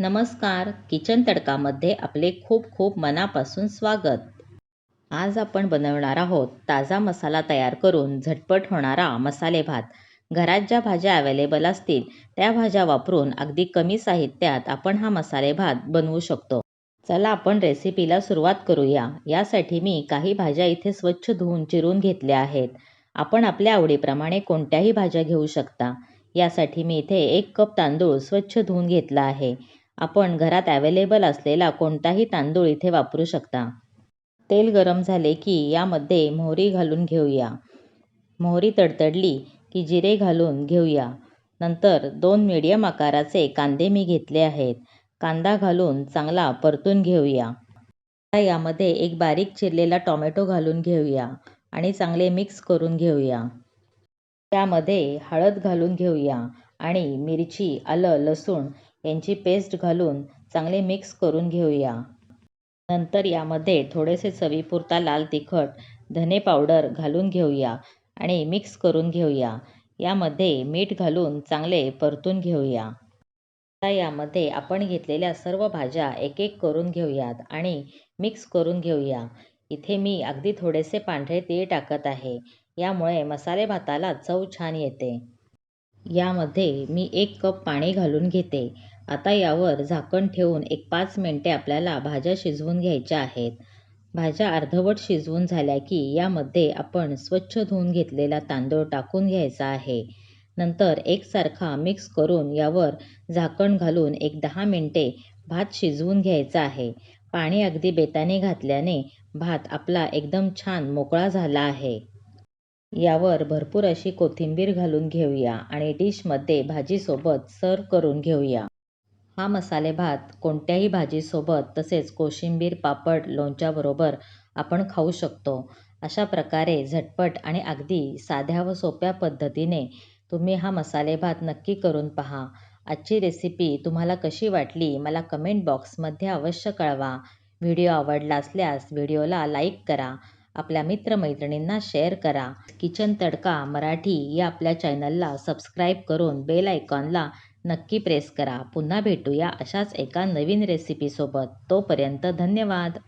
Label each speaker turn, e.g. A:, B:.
A: नमस्कार. किचन तडकामध्ये आपले खूप खूप मनापासून स्वागत. आज आपण बनवणार आहोत ताजा मसाला तयार करून झटपट होणारा मसाले भात. घरात ज्या भाज्या अवेलेबल असतील त्या भाज्या वापरून अगदी कमी साहित्यात आपण हा मसाले भात बनवू शकतो. चला आपण रेसिपीला सुरुवात करूया. यासाठी मी काही भाज्या इथे स्वच्छ धुवून चिरून घेतल्या आहेत. आपण आपल्या आवडीप्रमाणे कोणत्याही भाज्या घेऊ शकता. यासाठी मी इथे एक कप तांदूळ स्वच्छ धुवून घेतला आहे. आपण घरात ॲवेलेबल असलेला कोणताही तांदूळ इथे वापरू शकता. तेल गरम झाले की यामध्ये मोहरी घालून घेऊया. मोहरी तडतडली की जिरे घालून घेऊया. नंतर दोन मीडियम आकाराचे कांदे मी घेतले आहेत. कांदा घालून चांगला परतून घेऊया. आता यामध्ये एक बारीक चिरलेला टोमॅटो घालून घेऊया आणि चांगले मिक्स करून घेऊया. त्यामध्ये हळद घालून घेऊया आणि मिरची आलं लसूण यांची पेस्ट घालून चांगले मिक्स करून घेऊया. नंतर यामध्ये थोडेसे चवीपुरता लाल तिखट धने पावडर घालून घेऊया आणि मिक्स करून घेऊया. यामध्ये मीठ घालून चांगले परतून घेऊया. आता यामध्ये आपण घेतलेल्या सर्व भाज्या एक एक करून घेऊयात आणि मिक्स करून घेऊया. इथे मी अगदी थोडेसे पांढरे तीळ टाकत आहे. यामुळे मसाले भाताला चव छान येते. यामध्ये मी एक कप पाणी घालून घेते. आता यावर झाकण ठेवून एक पाच मिनटे आपल्याला भाज्या शिजवून घ्यायच्या आहेत. भाज्या अर्धवट शिजवून झाल्या की यामध्ये आपण स्वच्छ धुवून घेतलेला तांदूळ टाकून घ्यायचा आहे. नंतर एकसारखा मिक्स करून यावर झाकण घालून एक दहा मिनटे भात शिजवून घ्यायचा आहे. पाणी अगदी बेताने घातल्याने भात आपला एकदम छान मोकळा झाला आहे. यावर भरपूर अशी कोथिंबीर घालून घेऊया आणि डिशमध्ये भाजीसोबत सर्व करून घेऊया. हा मसाले भात कोणत्याही भाजीसोबत तसेच कोशिंबीर पापड लोणच्याबरोबर आपण खाऊ शकतो. अशा प्रकारे झटपट आणि अगदी साध्या व सोप्या पद्धतीने तुम्ही हा मसाले भात नक्की करून पहा. आजची रेसिपी तुम्हाला कशी वाटली मला कमेंट बॉक्समध्ये अवश्य कळवा. व्हिडिओ आवडला असल्यास व्हिडिओला लाईक करा. आपल्या मित्रमैत्रिणींना शेअर करा. किचन तडका मराठी या आपल्या चॅनलला सबस्क्राईब करून बेल आयकॉनला नक्की प्रेस करा. पुन्हा भेटूया अशाच एका नवीन रेसिपीसोबत तोपर्यंत धन्यवाद.